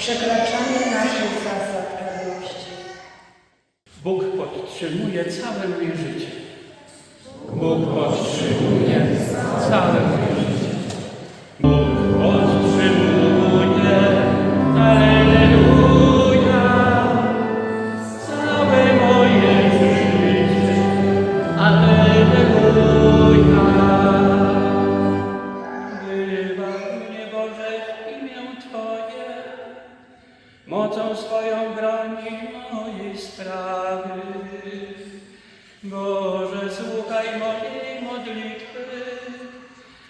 przekraczanie naszych zasad pewności. Bóg podtrzymuje całe moje życie. Bóg podtrzymuje całe moje życie.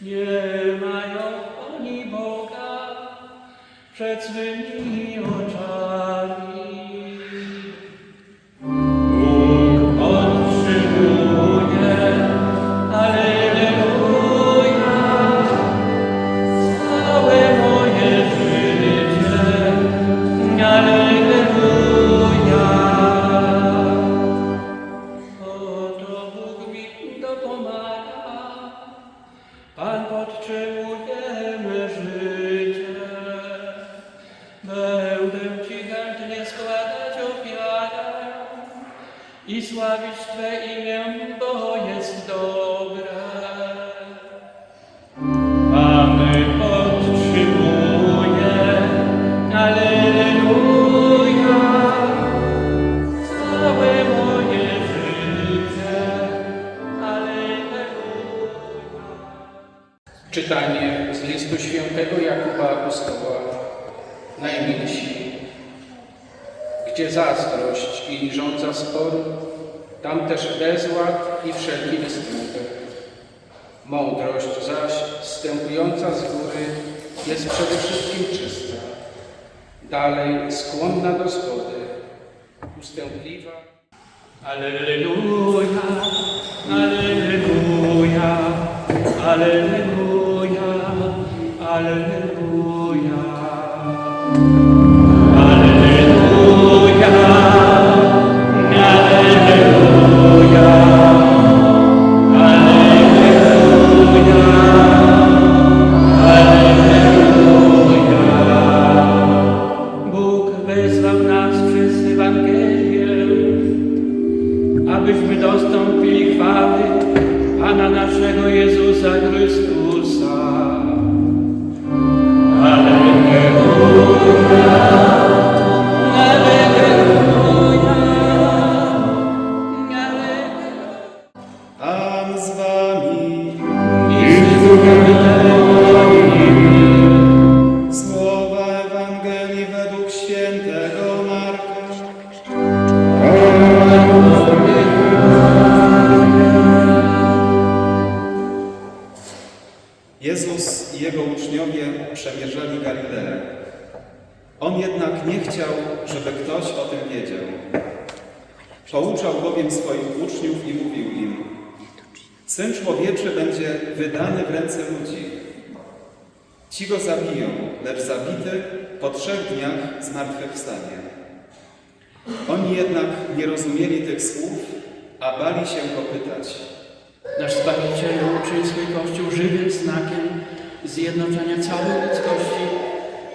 Nie mają oni Boga przed swymi oczami. Twe imię, bo jest dobre. Pan podtrzymuje, Alleluja, całe moje życie, Alleluja. Czytanie z listu świętego Jakuba Apostoła najmilsi. Gdzie zazdrość i rządza spor, tam też bezład i wszelki występek. Mądrość zaś, wstępująca z góry, jest przede wszystkim czysta. Dalej skłonna do zgody, ustępliwa. Alleluja, Alleluja, Alleluja, Alleluja. Po trzech dniach zmartwychwstanie. Oni jednak nie rozumieli tych słów, a bali się go pytać. Nasz Zbawiciel uczy swój Kościół żywym znakiem zjednoczenia całej ludzkości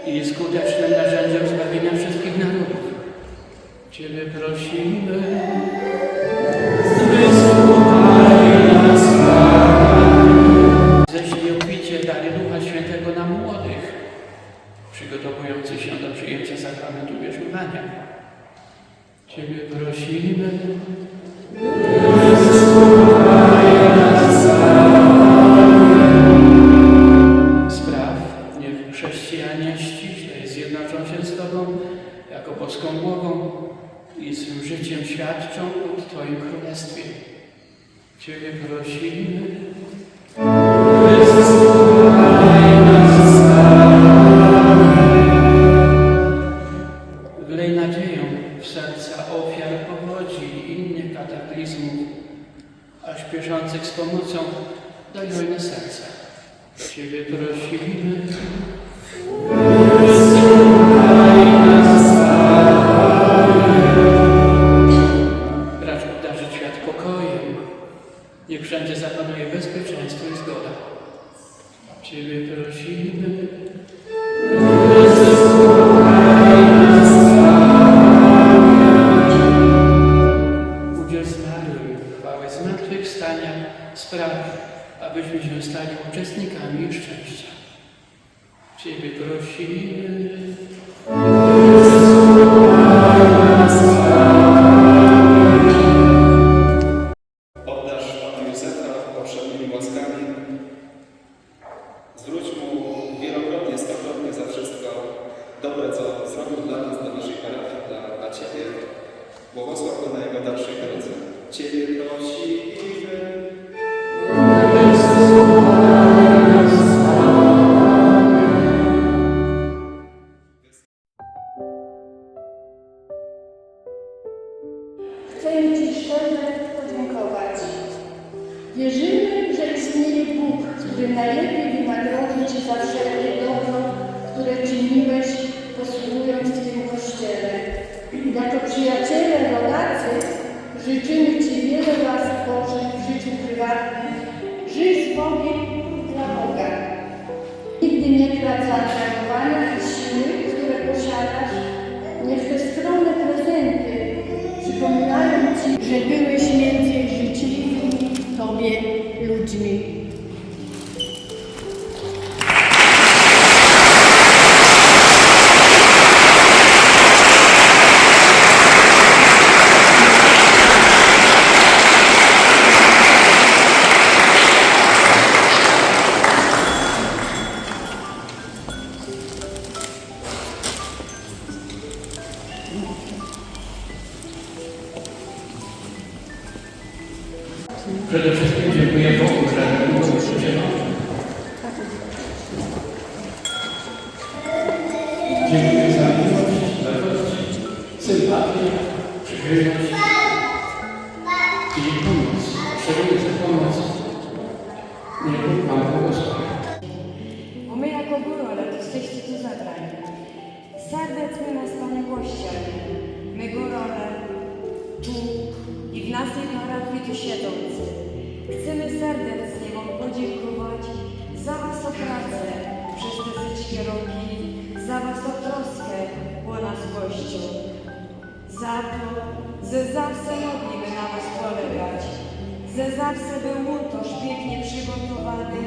i skutecznym narzędziem zbawienia wszystkich narodów. Ciebie prosimy, wysłuchaj Shiva. Daj hojne serca. Ciebie prosimy. Racz obdarzyć świat pokojem. Niech wszędzie zapanuje bezpieczeństwo i zgoda. Ciebie prosimy. Petroscine, Wierzymy, że istnieje Bóg, który najlepiej wynagrodzi Ci za wszelkie dobro, które czyniłeś posługując w tym Kościele. Jako przyjaciele, rodacy życzymy Ci wiele łask Bożych w życiu prywatnym. Żyj z Bogiem dla Boga. Nigdy nie trać zaangażowania i siły, które posiadasz. Niech te skromne prezenty przypominają Ci, że byłeś me. Sympatię, przychylność i pomoc. Szczególnie pomoc. Niech Bóg Wam błogosławi. My jako górole to jesteście tu zabrani. Serdecznie nas Panie gościami. My górole tu i w naszej parafii tu siedzący. Chcemy serdecznie Wam podziękować za Was o pracę przez te wszystkie roki, za Was o troskę o nas Kościół. Za to, że zawsze mogliśmy na Was polegać, że zawsze był łódź pięknie przygotowany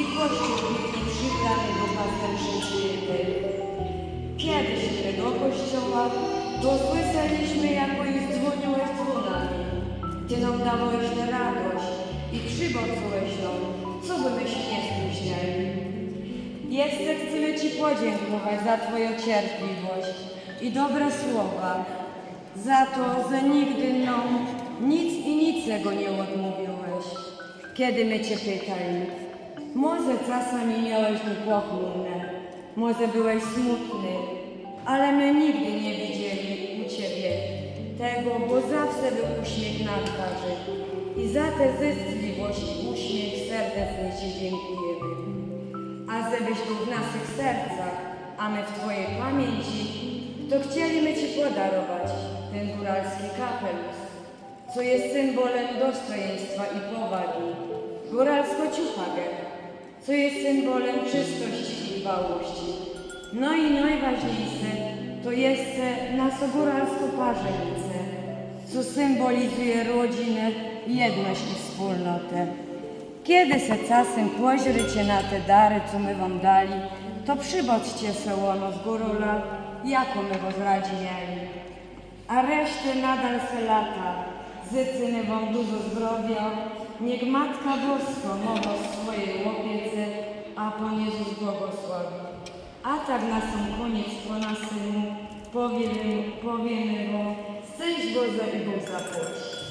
i Kościół pięknie przybrany do pasterszy świętej. Kiedyś tego kościoła to słyszeliśmy, jako już dzwoniłeś dzwonami. Ty nam dałeś radość i przywodząłeś nam, co by my się nie spóźniali. Jeszcze chcemy Ci podziękować za Twoją cierpliwość i dobre słowa, za to, że nigdy nam nic i niczego nie odmówiłeś, kiedy my Cię pytali. Może czasami miałeś niepochmurne, może byłeś smutny, ale my nigdy nie widzieli u Ciebie tego, bo zawsze był uśmiech na twarzy. I za tę życzliwość i uśmiech serdecznie Ci dziękujemy. A żebyś był w naszych sercach, a my w Twojej pamięci, to chcielibyśmy Ci podarować ten góralski kapelusz, co jest symbolem dostojeństwa i powagi. Góralsko ciuchagę, co jest symbolem czystości i dbałości. No i najważniejsze, to jeszcze nasza góralsko parzenicę, co symbolizuje rodzinę, jedność i wspólnotę. Kiedy se czasem poźrycie na te dary, co my wam dali, to przybądźcie se łono z górola, jako my was radzi mieli. A resztę nadal se lata. Zycyny wam dużo zdrowia, niech Matka Boska mowa w swojej opiece, a Pan Jezus błogosławi. A tak na sam koniec po naszemu powiemy, powiemy wam, szczęść Boże i Bóg zapłaci.